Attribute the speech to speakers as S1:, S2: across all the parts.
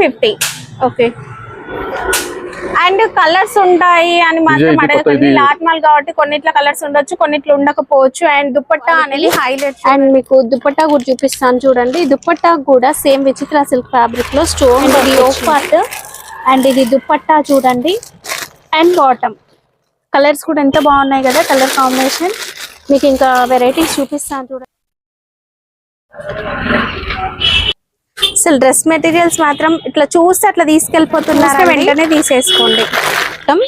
S1: Fifty. Okay. And colours ఉంటాయి అని మాత్రం
S2: ఇది
S1: అడగకండి.
S2: కొత్తది.
S1: లాట్ మాల్ కాబట్టి కొన్నిట్లో కలర్స్ ఉండొచ్చు కొన్నిట్లో ఉండకపోవచ్చు. అండ్ దుపట్టా అనేది హైలైట్ అండ్ మీకు దుపట్టా కూడా చూపిస్తాను చూడండి. దుపట్టా కూడా సేమ్ విచిత్ర సిల్క్ ఫ్యాబ్రిక్లో స్టోన్ పార్ట్ అండ్ ఇది దుపట్టా చూడండి. అండ్ బాటమ్ కలర్స్ కూడా ఎంత బాగున్నాయి కదా కలర్ కాంబినేషన్ మీకు ఇంకా వెరైటీస్ చూపిస్తాను చూడండి. అసలు డ్రెస్ మెటీరియల్స్ మాత్రం ఇట్లా చూస్తే అట్లా తీసుకెళ్ళిపోతున్నారు వెంటనే తీసేసుకోండి. మొత్తం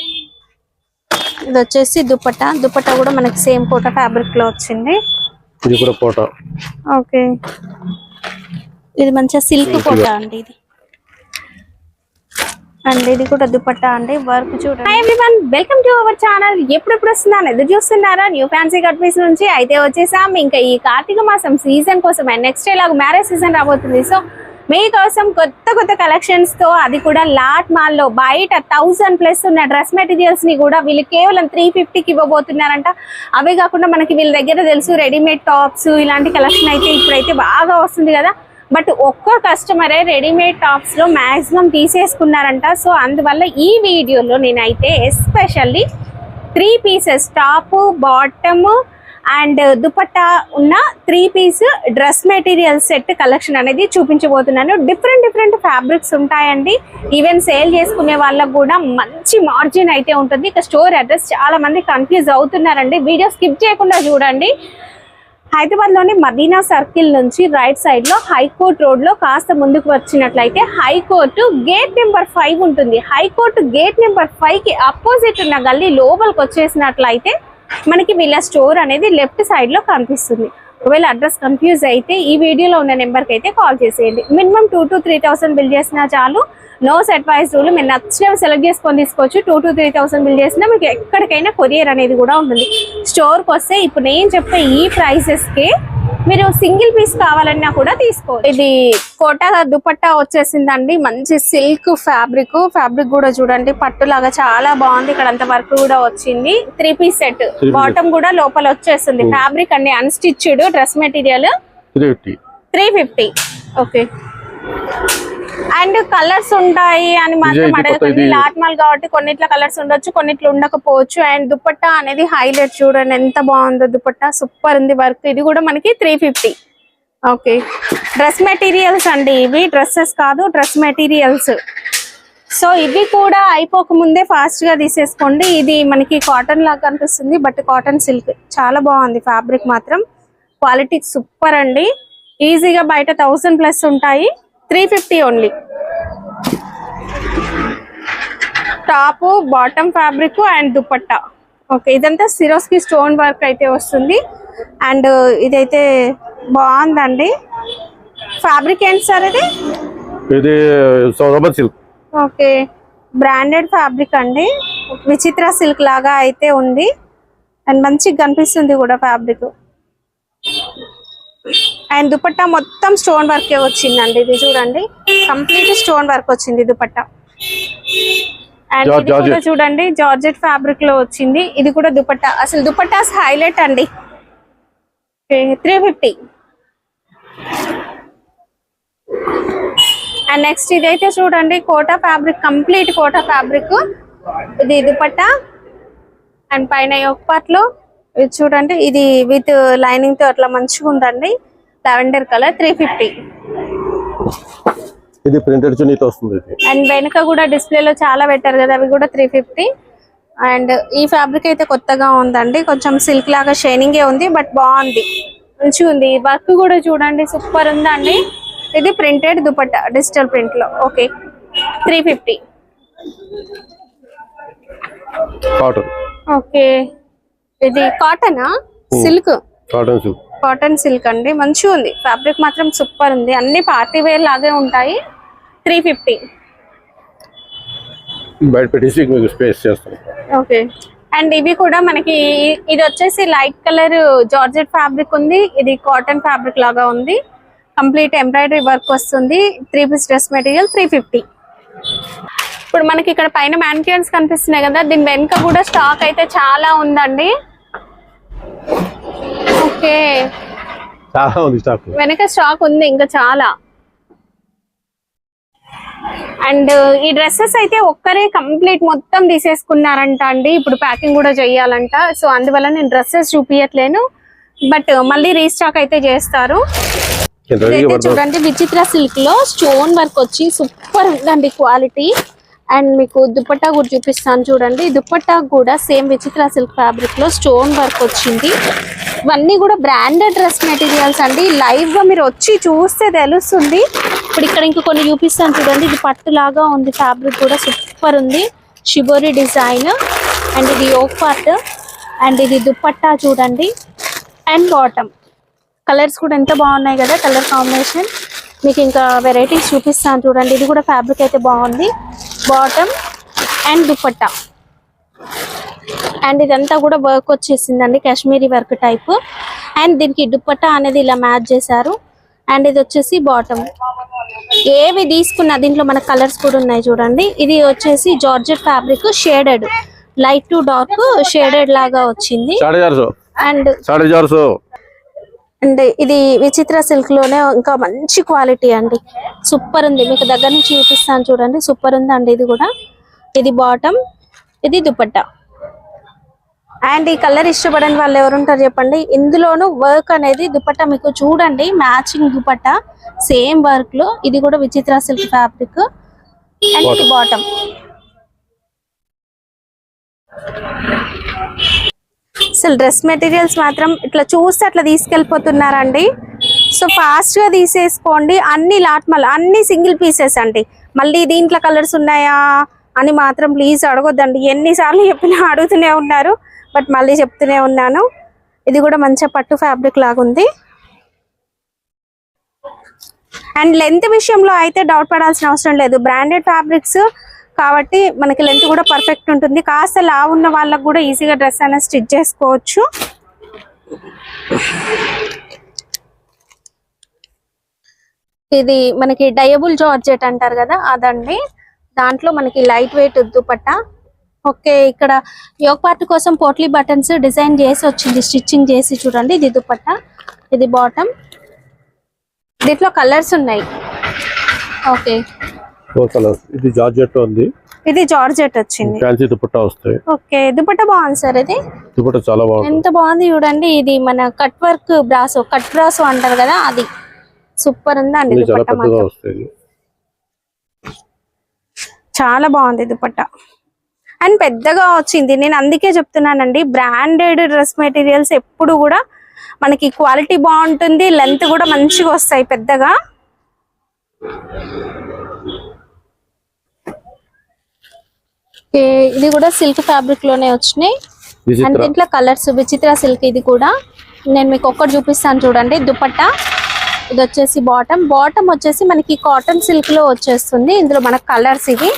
S1: ఇది వచ్చేసి దుపట్టా. దుపట్టా కూడా మనకి సేమ్ కోట ఫ్యాబ్రిక్లో వచ్చింది.
S2: ఇది కూడా
S1: ఓకే. ఇది మంచిగా సిల్క్ కోట అండి ఇది. అండ్ ఇది కూడా దుపట్టా అండి. వర్క్ చూడండి. Everyone welcome to our channel ఎప్పుడెప్పుడు వస్తున్నాను? ఎదురు చూస్తున్నారా? న్యూ ఫ్యాన్సీ కట్పీస్ నుంచి అయితే వచ్చేసాం. ఇంకా ఈ కార్తీక మాసం సీజన్ కోసం అండ్ నెక్స్ట్ ఇలాగ మ్యారేజ్ సీజన్ రాబోతుంది. సో మీకోసం కొత్త కొత్త కలెక్షన్స్తో అది కూడా లాట్ మాల్లో బయట థౌసండ్ ప్లస్ ఉన్న డ్రెస్ మెటీరియల్స్ని కూడా వీళ్ళు కేవలం త్రీ ఫిఫ్టీకి ఇవ్వబోతున్నారంట. అవే కాకుండా మనకి వీళ్ళ దగ్గర తెలుసు రెడీమేడ్ టాప్స్ ఇలాంటి కలెక్షన్ అయితే ఇప్పుడైతే బాగా వస్తుంది కదా. బట్ ఒక్క కస్టమరే రెడీమేడ్ టాప్స్లో మాక్సిమం తీసేసుకున్నారంట. సో అందువల్ల ఈ వీడియోలో నేనైతే especially three pieces top bottom and dupatta ఉన్న three piece dress material set collection అనేది చూపించబోతున్నాను. డిఫరెంట్ డిఫరెంట్ ఫ్యాబ్రిక్స్ ఉంటాయండి. ఈవెన్ సేల్ చేసుకునే వాళ్ళకు కూడా మంచి మార్జిన్ అయితే ఉంటుంది. ఇక స్టోర్ అడ్రస్ చాలా మంది కన్ఫ్యూజ్ అవుతున్నారండి. వీడియో స్కిప్ చేయకుండా చూడండి. హైదరాబాద్లోని మదీనా సర్కిల్ నుంచి రైట్ సైడ్లో హైకోర్టు హైకోర్ట్ కాస్త ముందుకు వచ్చినట్లయితే high court gate number five ఉంటుంది. హైకోర్టు గేట్ నెంబర్ ఫైవ్కి అపోజిట్ ఉన్న గల్లీ లోపలికి వచ్చేసినట్లయితే మనకి వీళ్ళ స్టోర్ అనేది లెఫ్ట్ సైడ్లో కనిపిస్తుంది. ఒకవేళ అడ్రస్ కన్ఫ్యూజ్ అయితే ఈ వీడియోలో ఉన్న నెంబర్కి అయితే కాల్ చేసేయండి. Minimum two to three thousand bill చేసినా చాలు. నో వైజ్ రూల్ మీరు నచ్చినవి సెలెక్ట్ చేసుకొని తీసుకోవచ్చు. Two to three thousand bill చేసినా మీకు ఎక్కడికైనా కొరియర్ అనేది కూడా ఉంటుంది. స్టోర్కి వస్తే ఇప్పుడు నేను చెప్పే ఈ ప్రైసెస్కి మీరు సింగిల్ పీస్ కావాలన్నా కూడా తీసుకో ఇది కోటా దుపట్టా వచ్చేసిందండి. మంచి సిల్క్ ఫ్యాబ్రిక్ ఫ్యాబ్రిక్ కూడా చూడండి. పట్టులాగా చాలా బాగుంది. ఇక్కడ అంత వర్క్ కూడా వచ్చింది. Three piece set. బాటమ్ కూడా లోపల వచ్చేస్తుంది. ఫ్యాబ్రిక్ అండి unstitched dress material?
S2: Three fifty.
S1: Okay. And colours ఉంటాయి అని మాత్రం అడగకండి.
S2: కొత్తది.
S1: లాట్ మాల్ కాబట్టి కొన్నిట్లో కలర్స్ ఉండొచ్చు కొన్నిట్లో ఉండకపోవచ్చు. అండ్ దుపట్టా అనేది హైలైట్ చూడండి ఎంత బాగుందో దుపట్టా. సూపర్ ఉంది వర్క్. ఇది కూడా మనకి three fifty. Okay. Dress materials అండి ఇవి. డ్రెస్సెస్ కాదు డ్రెస్ మెటీరియల్స్. సో ఇవి కూడా అయిపోక ముందే ఫాస్ట్గా తీసేసుకోండి. ఇది మనకి కాటన్ లాగా కనిపిస్తుంది బట్ కాటన్ సిల్క్. చాలా బాగుంది ఫ్యాబ్రిక్ మాత్రం. క్వాలిటీ సూపర్ అండి. ఈజీగా బయట థౌసండ్ ప్లస్ ఉంటాయి. Three fifty only. Top bottom fabric and dupatta. Okay ఇదంతా సిరోస్కి స్టోన్ వర్క్ అయితే వస్తుంది. అండ్ ఇదైతే బాగుందండి. ఫ్యాబ్రిక్ ఏంటి సార్ ఇది?
S2: ఇది Saurabha silk.
S1: Okay branded fabric అండి. విచిత్ర సిల్క్ లాగా అయితే ఉంది. అండ్ మంచిగా కనిపిస్తుంది కూడా ఫ్యాబ్రిక్. అండ్ దుపట్టా మొత్తం స్టోన్ వర్కే వచ్చిందండి. ఇది చూడండి. కంప్లీట్ స్టోన్ వర్క్ వచ్చింది దుపట్టా. అండ్ ఇది కూడా. చూడండి. జార్జెట్ ఫ్యాబ్రిక్లో వచ్చింది. ఇది కూడా దుపట్టా. అసలు దుపట్టాస్ హైలైట్ అండి. Three fifty. అండ్ నెక్స్ట్ ఇదైతే చూడండి. Kota fabric complete kota fabric. ఇది దుపట్టా. అండ్ పైన ఒక పార్ట్లో ఇది చూడండి. ఇది విత్ లైనింగ్తో అట్లా మంచిగా ఉందండి లావెండర్ కలర్ త్రీ ఫిఫ్టీ.
S2: ఇది ప్రింటెడ్ చున్నీతో వస్తుంది
S1: అండ్ వెనుక కూడా డిస్ప్లేలో చాలా పెట్టారు కదా అవి కూడా త్రీ ఫిఫ్టీ. అండ్ ఈ ఫ్యాబ్రిక్ అయితే కొత్తగా ఉందండి. కొంచెం సిల్క్ లాగా షైనింగే ఉంది బట్ బాగుంది. మంచిగా ఉంది. వర్క్ కూడా చూడండి సూపర్ ఉందండి. ఇది ప్రింటెడ్ దుపట్టా డిజిటల్ ప్రింట్లో okay. Three fifty.
S2: Cotton.
S1: Okay. ఇది కాటనా? Silk.
S2: Cotton silk.
S1: Cotton silk అండి. మంచిగా ఉంది. ఫ్యాబ్రిక్ మాత్రం సూపర్ ఉంది. అన్ని పార్టీ వేర్ లాగే ఉంటాయి. Three fifty.
S2: బయట పెట్టేసి మీకు స్పేస్ చేస్తాం.
S1: ఓకే. అండ్ ఇవి కూడా మనకి ఇది వచ్చేసి లైట్ కలర్ జార్జెట్ ఫ్యాబ్రిక్ ఉంది. ఇది కాటన్ ఫ్యాబ్రిక్ లాగా ఉంది. కంప్లీట్ ఎంబ్రాయిడరీ వర్క్ వస్తుంది. Three piece dress material three fifty. ఇప్పుడు మనకి ఇక్కడ పైన మ్యానిక్యూర్స్ కనిపిస్తున్నాయి కదా. దీని వెనుక కూడా స్టాక్ అయితే చాలా ఉందండి. ఓకే.
S2: చాలా ఉంది స్టాక్.
S1: వెనక స్టాక్ ఉంది ఇంకా చాలా. అండ్ ఈ డ్రెస్సెస్ అయితే ఒక్కరే కంప్లీట్ మొత్తం తీసేసుకున్నారంట అండి. ఇప్పుడు ప్యాకింగ్ కూడా చేయాలంట. సో అందువల్ల నేను డ్రెస్సెస్ చూపించట్లేను బట్ మళ్ళీ రీస్టాక్ అయితే చేస్తారు. చూడండి విచిత్ర సిల్క్లో స్టోన్ వర్క్ వచ్చి సూపర్ ఉందండి క్వాలిటీ. అండ్ మీకు దుపట్టా కూడా చూపిస్తాను చూడండి. ఈ దుపట్టా కూడా సేమ్ విచిత్ర సిల్క్ ఫ్యాబ్రిక్లో స్టోన్ వర్క్ వచ్చింది. ఇవన్నీ కూడా బ్రాండెడ్ డ్రెస్ మెటీరియల్స్ అండి. లైవ్గా మీరు వచ్చి చూస్తే తెలుస్తుంది. ఇప్పుడు ఇక్కడ ఇంక కొన్ని చూపిస్తాను చూడండి. ఇది పట్టు లాగా ఉంది ఫ్యాబ్రిక్ కూడా సూపర్ ఉంది. షిబోరి డిజైన్ అండ్ ఇది యోక్ పార్ట్ అండ్ ఇది దుప్పట్టా చూడండి. అండ్ బాటమ్ కలర్స్ కూడా ఎంత బాగున్నాయి కదా కలర్ కాంబినేషన్ మీకు ఇంకా వెరైటీస్ చూపిస్తాను చూడండి. ఇది కూడా ఫ్యాబ్రిక్ అయితే బాగుంది. బాటమ్ అండ్ దుప్పట్టా అండ్ ఇదంతా కూడా వర్క్ వచ్చేసిందండి కాశ్మీరీ వర్క్ టైప్ అండ్ దీనికి దుప్పట్టా అనేది ఇలా మ్యాచ్ చేశారు. అండ్ ఇది వచ్చేసి బాటమ్ ఏవి తీసుకున్న దీంట్లో మన కలర్స్ కూడా ఉన్నాయి చూడండి. ఇది వచ్చేసి georgette fabric shaded light to dark shaded లాగా వచ్చింది. అండ్ అండ్ ఇది విచిత్ర సిల్క్లోనే ఇంకా మంచి క్వాలిటీ అండి. సూపర్ ఉంది. మీకు దగ్గర నుంచి చూపిస్తాను చూడండి. సూపర్ ఉంది అండి ఇది కూడా. ఇది బాటమ్ ఇది దుపట్టా. అండ్ ఈ కలర్ ఇష్టపడని వాళ్ళు ఎవరుంటారు చెప్పండి? ఇందులోను వర్క్ అనేది దుపట్టా మీకు చూడండి మ్యాచింగ్ దుపట్టా సేమ్ వర్క్లో. ఇది కూడా విచిత్ర సిల్క్ ఫ్యాబ్రిక్ అండ్ ఇది బాటమ్ అసలు డ్రెస్ మెటీరియల్స్ మాత్రం ఇట్లా చూస్తే అట్లా తీసుకెళ్ళిపోతున్నారండి. సో ఫాస్ట్గా తీసేసుకోండి. అన్ని లాట్మల్ అన్ని సింగిల్ పీసెస్ అండి. మళ్ళీ దీంట్లో కలర్స్ ఉన్నాయా అని మాత్రం ప్లీజ్ అడగొద్దండి. ఎన్నిసార్లు చెప్పినా అడుగుతూనే ఉన్నారు. బట్ మళ్ళీ చెప్తూనే ఉన్నాను. ఇది కూడా మంచిగా పట్టు ఫ్యాబ్రిక్ లాగా ఉంది. అండ్ లెంత్ విషయంలో అయితే డౌట్ పడాల్సిన అవసరం లేదు. బ్రాండెడ్ ఫ్యాబ్రిక్స్ కాబట్టి మనకి లెంత్ కూడా పర్ఫెక్ట్ ఉంటుంది. కాస్త లా ఉన్న వాళ్ళకు కూడా ఈజీగా డ్రెస్ అనేది స్టిచ్ చేసుకోవచ్చు. ఇది మనకి డయబుల్ జార్జెట్ అంటారు కదా అదండి. దాంట్లో మనకి లైట్ వెయిట్ దుప్పట్ట ఓకే ఇక్కడ యోగ పార్ట్ కోసం పోట్లీ బటన్స్ డిజైన్ చేసి వచ్చింది స్టిచ్చింగ్ చేసి చూడండి ఇది దుపట్టా ఇది బాటమ్. దీంట్లో కలర్స్ ఉన్నాయి. ఓకే.
S2: ఇది జార్జెట్ ఉంది.
S1: ఇది జార్జెట్ వచ్చింది.
S2: ఫ్యాన్సీ దుపట్టా వస్తాయి.
S1: ఓకే దుపట్టా బాగుంది సార్ ఇది?
S2: దుపట్టా చాలా బాగుంటుంది
S1: ఎంత బాగుంది చూడండి ఇది మన cut work brasso cut brasso అంటారు కదా అది. సూపర్ ఉందండి దుపట్టా చాలా బాగుంది దుపట్టా. అండ్ పెద్దగా వచ్చింది. నేను అందుకే చెప్తున్నానండి బ్రాండెడ్ డ్రెస్ మెటీరియల్స్ ఎప్పుడు కూడా మనకి క్వాలిటీ బాగుంటుంది లెంత్ కూడా మంచిగా వస్తాయి పెద్దగా. ఇది కూడా సిల్క్ ఫ్యాబ్రిక్లోనే వచ్చినాయి. అండ్ దీంట్లో కలర్స్ విచిత్ర సిల్క్ ఇది కూడా. నేను మీకు ఒక్కటి చూపిస్తాను చూడండి దుపట్టా. ఇది వచ్చేసి బాటమ్ బాటమ్ వచ్చేసి మనకి కాటన్ సిల్క్లో వచ్చేస్తుంది. ఇందులో మన కలర్స్ ఇవి.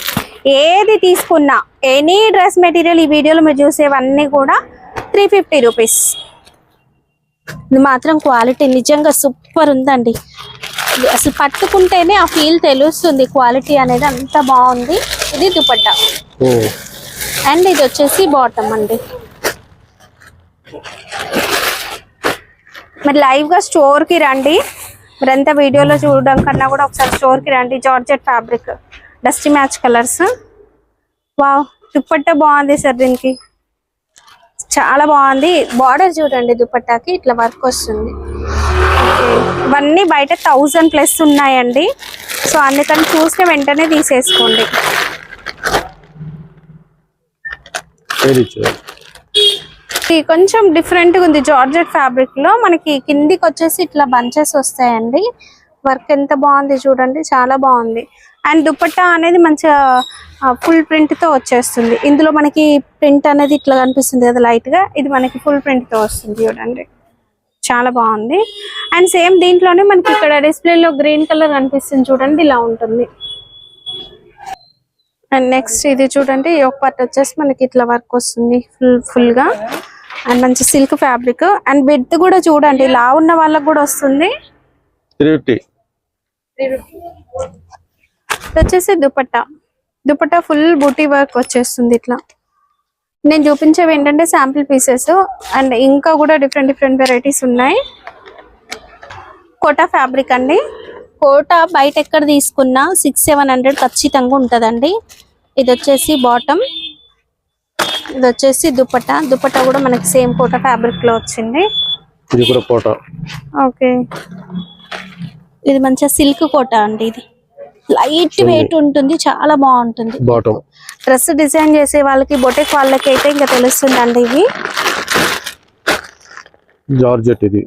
S1: ఏది తీసుకున్నా ఎనీ డ్రెస్ మెటీరియల్ ఈ వీడియోలో మీరు చూసేవన్నీ కూడా త్రీ ఫిఫ్టీ రూపీస్ ఇది మాత్రం క్వాలిటీ నిజంగా సూపర్ ఉందండి. అసలు పట్టుకుంటేనే ఆ ఫీల్ తెలుస్తుంది క్వాలిటీ అనేది అంత బాగుంది. ఇది దుపట్టా. అండ్ ఇది వచ్చేసి బాటమ్ అండి. మరి లైవ్గా స్టోర్కి రండి. మీరంతా వీడియోలో చూడడం కన్నా కూడా ఒకసారి స్టోర్కి రండి. Georgette fabric dusty match colours wow dupatta బాగుంది సార్ దీనికి. చాలా బాగుంది. బార్డర్ చూడండి దుపట్టాకి ఇట్లా వర్క్ వస్తుంది. ఇవన్నీ బయట థౌజండ్ ప్లస్ ఉన్నాయండి. సో అందుకని చూస్తే వెంటనే తీసేసుకోండి. కొంచెం డిఫరెంట్ ఉంది. జార్జెట్ ఫ్యాబ్రిక్లో మనకి కిందికి వచ్చేసి ఇట్లా బంచెస్ వస్తాయండి. వర్క్ ఎంత బాగుంది చూడండి. చాలా బాగుంది. అండ్ దుపట్టా అనేది మంచిగా ఫుల్ ప్రింట్తో వచ్చేస్తుంది. ఇందులో మనకి ప్రింట్ అనేది ఇట్లా కనిపిస్తుంది కదా లైట్గా ఇది మనకి ఫుల్ ప్రింట్తో వస్తుంది చూడండి. చాలా బాగుంది. అండ్ సేమ్ దీంట్లోనే మనకి ఇక్కడ డిస్ప్లే లో గ్రీన్ కలర్ కనిపిస్తుంది చూడండి ఇలా ఉంటుంది. అండ్ నెక్స్ట్ ఇది చూడండి ఒక పార్ట్ వచ్చేసి మనకి ఇట్లా వర్క్ వస్తుంది ఫుల్ ఫుల్గా. అండ్ మంచి సిల్క్ ఫ్యాబ్రిక్ అండ్ విత్ కూడా చూడండి లా ఉన్న వాళ్ళకి కూడా వస్తుంది. ఇది వచ్చేసి దుపట్టా. దుపట్టా ఫుల్ బూటీ వర్క్ వచ్చేస్తుంది ఇట్లా. నేను చూపించేవి ఏంటంటే శాంపిల్ పీసెస్ అండ్ ఇంకా కూడా డిఫరెంట్ డిఫరెంట్ వెరైటీస్ ఉన్నాయి. కోటా ఫ్యాబ్రిక్ అండి. కోట బయట ఎక్కడ తీసుకున్నా సిక్స్ సెవెన్ హండ్రెడ్ ఖచ్చితంగా ఉంటుందండి. ఇది వచ్చేసి బాటమ్. ఇది వచ్చేసి దుపట్టా. దుపట్టా కూడా మనకి సేమ్ కోట ఫ్యాబ్రిక్లో వచ్చింది.
S2: ఇది కూడా కోట.
S1: ఓకే. ఇది మంచిగా సిల్క్ కోట అండి ఇది. లైట్ వెయిట్ ఉంటుంది చాలా బాగుంటుంది.
S2: బాటమ్.
S1: డ్రెస్ డిజైన్ చేసే వాళ్ళకి బొటెక్ వాళ్ళకి అయితే ఇంకా తెలుస్తుందండి ఇవి.
S2: జార్జెట్ ఇది.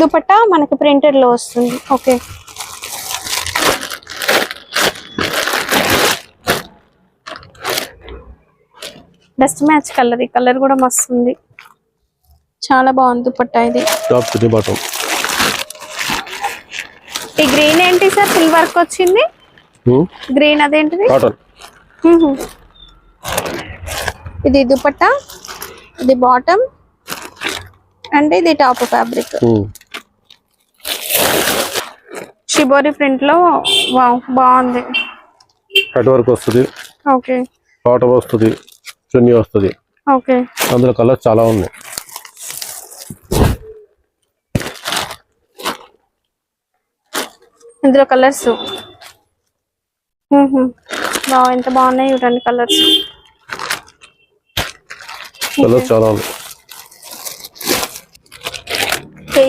S1: దుపట్టా మనకి ప్రింటెడ్లో వస్తుంది. ఓకే. బెస్ట్ మ్యాచ్ కలర్ ఈ కలర్ కూడా మస్తు ఉంది. చాలా బాగుంది దుపట్టా ఇది.
S2: టాప్ బాటమ్
S1: ఈ గ్రీన్ ఏంటి సార్ ఫుల్ వర్క్ వచ్చింది? గ్రీన్ అదేంటిది?
S2: కాటన్
S1: మ్మ్హ. ఇది దుపట్టా ఇది బాటమ్ అండ్ ఇది టాప్ ఫ్యాబ్రిక్ షిబోరి ప్రింట్లో బాగుంది.
S2: హెడ్ వర్క్ వస్తుంది.
S1: ఓకే
S2: బాటమ్ వస్తుంది. చున్నీ వస్తుంది.
S1: ఓకే
S2: అందులో కలర్స్ చాలా ఉన్నాయి.
S1: ఇందులో కలర్స్ బాగా ఎంత బాగున్నాయి చూడండి కలర్స్
S2: కలర్స్ చాలా ఉన్నాయి.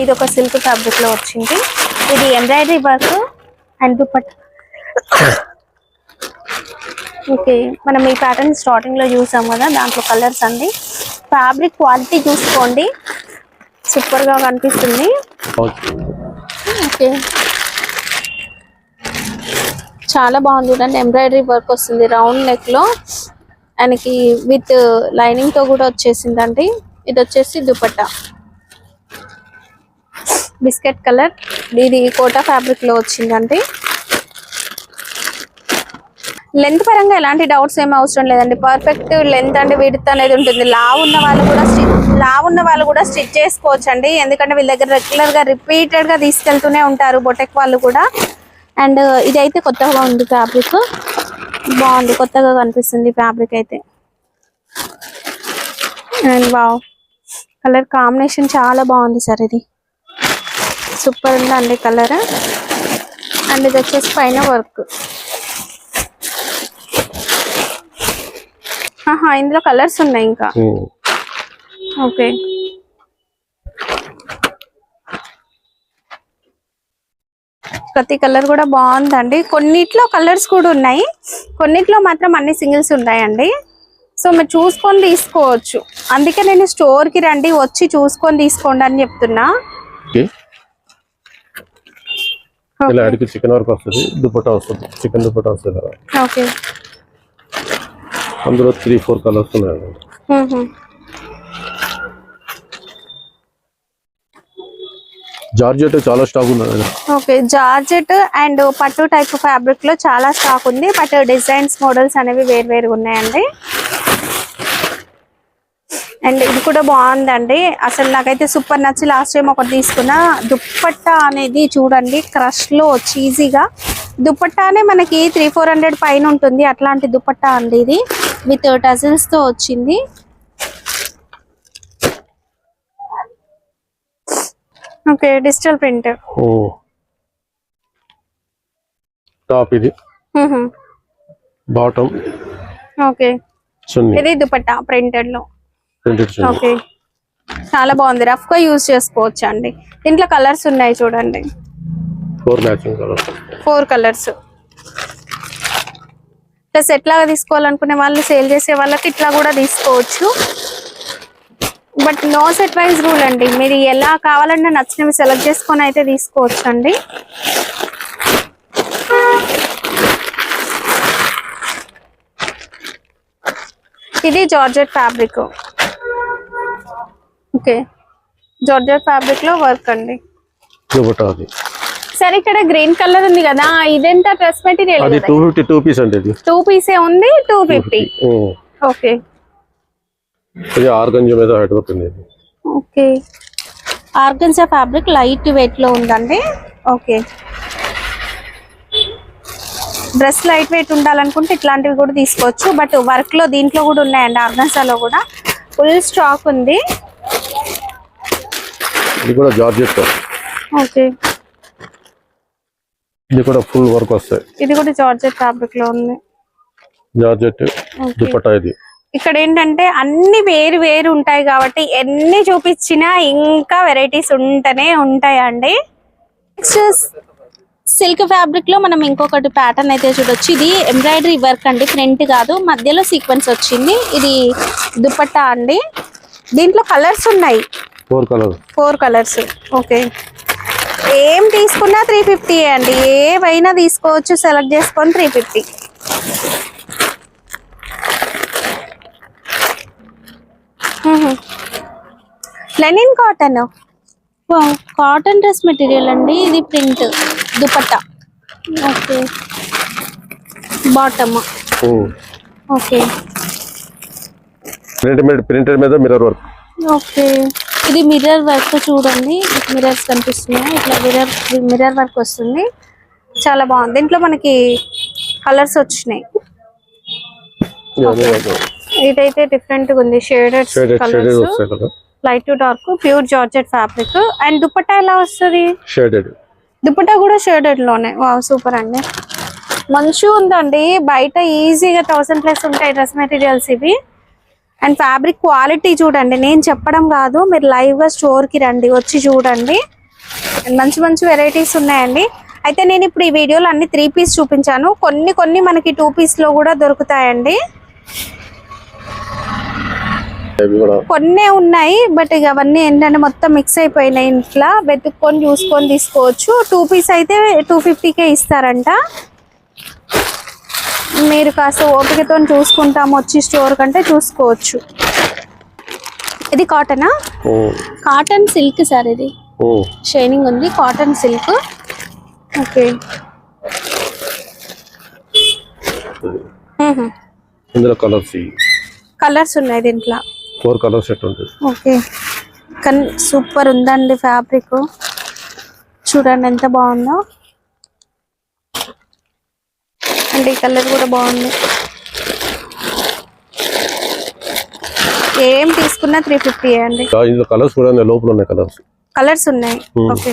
S1: ఇది ఒక సిల్క్ ఫ్యాబ్రిక్లో వచ్చింది. ఇది embroidery work and dupatta okay మనం ఈ ప్యాటర్న్ స్టార్టింగ్లో చూసాం కదా దాంట్లో కలర్స్ అండి. ఫ్యాబ్రిక్ క్వాలిటీ చూసుకోండి. సూపర్గా కనిపిస్తుంది. ఓకే. చాలా బాగుంది చూడండి. ఎంబ్రాయిడరీ వర్క్ వస్తుంది. రౌండ్ నెక్లో. ఆయనకి విత్ లైనింగ్తో కూడా వచ్చేసిందండి. ఇది వచ్చేసి దుపట్టా. బిస్కెట్ కలర్ ఇది కోటా ఫ్యాబ్రిక్లో వచ్చిందండి. లెంత్ పరంగా ఎలాంటి డౌట్స్ ఏమి అవసరం లేదండి. పర్ఫెక్ట్ లెంత్ అండి విడత్ అనేది ఉంటుంది. లావ్ ఉన్న వాళ్ళు కూడా స్టిచ్ లావ్ ఉన్న వాళ్ళు కూడా స్టిచ్ చేసుకోవచ్చు అండి ఎందుకంటే వీళ్ళ దగ్గర రెగ్యులర్గా రిపీటెడ్గా తీసుకెళ్తూనే ఉంటారు బొటెక్ వాళ్ళు కూడా. అండ్ ఇదైతే కొత్తగా ఉంది ఫ్యాబ్రిక్. బాగుంది కొత్తగా కనిపిస్తుంది ఫ్యాబ్రిక్ అయితే. అండ్ వావ్ కలర్ కాంబినేషన్ చాలా బాగుంది సార్ ఇది. సూపర్ ఉందండి కలర్. అండ్ ఇది వచ్చేసి పైన వర్క్. ఆహా ఇందులో కలర్స్ ఉన్నాయి ఇంకా. ఓకే. ప్రతి కలర్ కూడా బాగుందండి. కొన్నిట్లో కలర్స్ కూడా ఉన్నాయి. కొన్నిట్లో మాత్రం అన్ని సింగిల్స్ ఉన్నాయండి. సో మీరు చూసుకొని తీసుకోవచ్చు. అందుకే నేను స్టోర్కి రండి వచ్చి చూసుకొని తీసుకోండి అని చెప్తున్నా.
S2: ఓకే. ఇలా అడిగి చికెన్ వర్క్ వస్తుంది. దుపట్టా వస్తుంది. చికెన్ దుపట్టా వస్తుంది. అందులో త్రీ ఫోర్ కలర్స్ ఉన్నాయి జార్జెట్ చాలా స్టాక్ ఉంది
S1: ఓకే జార్జెట్ అండ్ పట్టు టైప్ ఫ్యాబ్రిక్లో చాలా స్టాక్ ఉంది. బట్ డిజైన్స్ మోడల్స్ అనేవి వేరు వేరుగా ఉన్నాయండి. అండ్ ఇది కూడా బాగుందండి. అసలు నాకైతే సూపర్ నచ్చి లాస్ట్ టైం ఒకటి తీసుకున్నా. దుప్పట్టా అనేది చూడండి క్రష్లో చీజీగా. దుప్పట్టానే మనకి త్రీ ఫోర్ హండ్రెడ్ పైన ఉంటుంది. అట్లాంటి దుప్పట్టా అండి ఇది. విత్ డజన్స్తో వచ్చింది. Okay digital print.
S2: టాప్ ఇది. బాటమ్.
S1: ఓకే. ఇది దుపట్టా
S2: ప్రింటెడ్లో.
S1: ఓకే. చాలా బాగుంది. రఫ్గా యూజ్ చేసుకోవచ్చు అండి దీంట్లో కలర్స్ ఉన్నాయి చూడండి.
S2: Four matching colours.
S1: Four colours. Plus ఎట్లాగా తీసుకోవాలనుకునే వాళ్ళు సేల్ చేసే వాళ్ళకి ఇట్లా కూడా తీసుకోవచ్చు. But no set wise rule అండి. మీరు ఎలా కావాలన్నా నచ్చినవి సెలెక్ట్ చేసుకొని అయితే తీసుకోవచ్చు అండి ఇది జార్జెట్ ఫ్యాబ్రిక్. ఓకే. జార్జెట్ ఫ్యాబ్రిక్లో వర్క్ అండి. సరే ఇక్కడ గ్రీన్ కలర్ ఉంది కదా ఇదెంత డ్రెస్ మెటీరియల్
S2: టూ పీస్
S1: ఉంది టూ ఫిఫ్టీ. ఓకే.
S2: ఇది ఆర్గంజ మీద ఇది
S1: ఓకే. ఆర్గన్సా ఫ్యాబ్రిక్ లైట్ వెయిట్లో ఉందండి. ఓకే. డ్రెస్ లైట్ వెయిట్ ఉండాలనుకుంటే ఇట్లాంటివి కూడా తీసుకోవచ్చు. బట్ వర్క్లో దీంట్లో కూడా ఉన్నాయండి ఆర్గన్సాలో కూడా. ఫుల్ స్టాక్ ఉంది.
S2: ఇది కూడా జార్జెట్
S1: ఓకే.
S2: ఇది కూడా ఫుల్ వర్క్ వస్తాయి.
S1: ఇది కూడా జార్జెట్ ఫ్యాబ్రిక్లో ఉంది.
S2: జార్జెట్ దుపట్టా ఇది.
S1: ఇక్కడ ఏంటంటే అన్ని వేరు వేరు ఉంటాయి కాబట్టి ఎన్ని చూపించినా ఇంకా వెరైటీస్ ఉంటూనే ఉంటాయండి. నెక్స్ట్ సిల్క్ ఫ్యాబ్రిక్లో మనం ఇంకొకటి ప్యాటర్న్ అయితే చూడొచ్చు. ఇది ఎంబ్రాయిడరీ వర్క్ అండి ప్రింట్ కాదు. మధ్యలో సీక్వెన్స్ వచ్చింది. ఇది దుపట్టా అండి. దీంట్లో కలర్స్ ఉన్నాయి.
S2: Four colour
S1: four colours okay ఏం తీసుకున్నా త్రీ ఫిఫ్టీ అండి. ఏవైనా తీసుకోవచ్చు సెలెక్ట్ చేసుకొని three fifty linen cotton. Cotton dress material అండి ఇది print dupatta. Okay. Bottom. Okay.
S2: Printed printed మీద మిర్రర్ వర్క్
S1: ఓకే. ఇది మిర్రర్ వర్క్ చూడండి మిర్రర్స్ కనిపిస్తున్నాయి. ఇట్లా మిర్రర్ మిర్రర్ వర్క్ వస్తుంది. చాలా బాగుంది. దీంట్లో మనకి కలర్స్ వచ్చినాయి. ఇదైతే డిఫరెంట్గా ఉంది. Shaded colours light to dark pure georgette fabric and dupatta ఎలా వస్తుంది?
S2: షేడెడ్
S1: దుపట్టా కూడా షేడెడ్లోనే. వావ్ సూపర్ అండి. మంచిగా ఉందండి. బయట ఈజీగా థౌసండ్ ప్లస్ ఉంటాయి డ్రెస్ మెటీరియల్స్ ఇవి. అండ్ ఫ్యాబ్రిక్ క్వాలిటీ చూడండి. నేను చెప్పడం కాదు. మీరు లైవ్గా స్టోర్కి రండి. వచ్చి చూడండి. మంచి మంచి వెరైటీస్ ఉన్నాయండి. అయితే నేను ఇప్పుడు ఈ వీడియోలో అన్ని త్రీ పీస్ చూపించాను. కొన్ని కొన్ని మనకి టూ పీస్లో కూడా దొరుకుతాయండి. కొన్నే ఉన్నాయి బట్ ఇక అవన్నీ ఏంటంటే మొత్తం మిక్స్ అయిపోయినాయి ఇంట్లో. వెతుక్కొని చూసుకొని తీసుకోవచ్చు. టూ పీస్ అయితే టూ ఫిఫ్టీకే ఇస్తారంట. మీరు కాస్త ఓపికతో చూసుకుంటాం వచ్చి స్టోర్ కంటే చూసుకోవచ్చు. ఇది కాటనా కాటన్ సిల్క్ సార్ ఇది. షైనింగ్ ఉంది కాటన్ సిల్క్ ఓకే.
S2: ఇందులో కలర్స్
S1: కలర్స్ ఉన్నాయి దీంట్లో.
S2: ఫోర్ కలర్ సెట్ ఉంటుంది
S1: ఓకే కానీ సూపర్ ఉందండి ఫ్యాబ్రిక్ చూడండి ఎంత బాగుందో అండ్ ఈ కలర్ కూడా బాగుంది ఏం తీసుకున్నా త్రీ ఫిఫ్టీ అండి
S2: ఇందులో కలర్స్ కూడా ఉన్నాయి లోపల ఉన్నాయి కలర్స్
S1: కలర్స్ ఉన్నాయి
S2: Hmm.
S1: ఓకే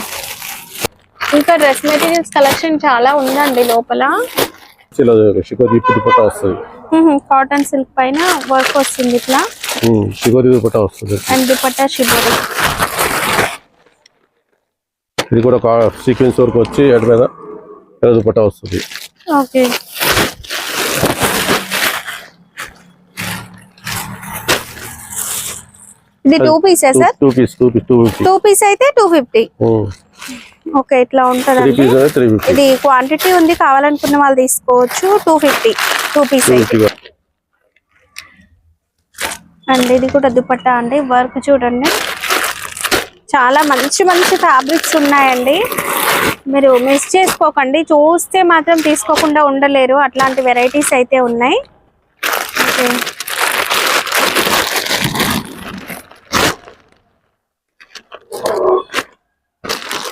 S1: ఇంకా డ్రెస్ మెటీరియల్స్ కలెక్షన్ చాలా ఉందండి లోపల కాటన్ సిల్క్ పైన వర్క్ వస్తుంది ఇట్లా
S2: షికోది దుపట్టా వస్తుంది.
S1: అండ్ దుపట్టా షిబోరి
S2: ఇది కూడా సీక్వెన్స్ వర్క్ వచ్చి ఎడ్ మీద దుపట్టా వస్తుంది.
S1: ఓకే. ఇది టూ పీసే sir?
S2: Two piece two piece two fifty
S1: two piece అయితే టూ ఫిఫ్టీ. ఓకే ఇట్లా
S2: ఫిఫ్టీ.
S1: ఇది క్వాంటిటీ ఉంది కావాలనుకున్న వాళ్ళు తీసుకోవచ్చు two fifty two piece and ఇది కూడా దుపట్టా అండి. వర్క్ చూడండి. చాలా మంచి మంచి ఫ్యాబ్రిక్స్ ఉన్నాయండి. మీరు మిస్ చేసుకోకండి. చూస్తే మాత్రం తీసుకోకుండా ఉండలేరు. అట్లాంటి వెరైటీస్ అయితే ఉన్నాయి. ఓకే.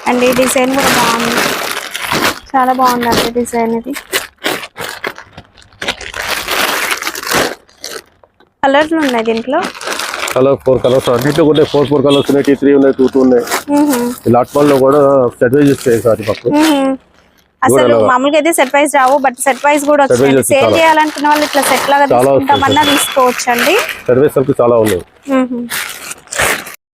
S1: అండ్ ఈ డిజైన్ కూడా బాగుంది. చాలా బాగుందండి డిజైన్ ఇది. కలర్లు ఉన్నాయి దీంట్లో?
S2: Colour four colours. అన్నింటిలో కూడా ఫోర్ ఫోర్ కలర్స్ ఉన్నాయి టీ త్రీ ఉన్నాయి టూ టూ ఉన్నాయి. లాట్లో కూడా సెట్ వైజ్ ఇస్తాయి సార్
S1: మ్మ్. అసలు మామూలుగా అయితే సెట్ వైజ్ రావు బట్ సెట్ వైజ్ కూడా వచ్చింది
S2: వచ్చి
S1: సేల్. చేయాలనుకున్న వాళ్ళు ఇట్లా సెట్ లాగా తీసుకుంటామన్నా తీసుకోవచ్చు అండి
S2: సర్వీస్ చాలా ఉన్నాయి.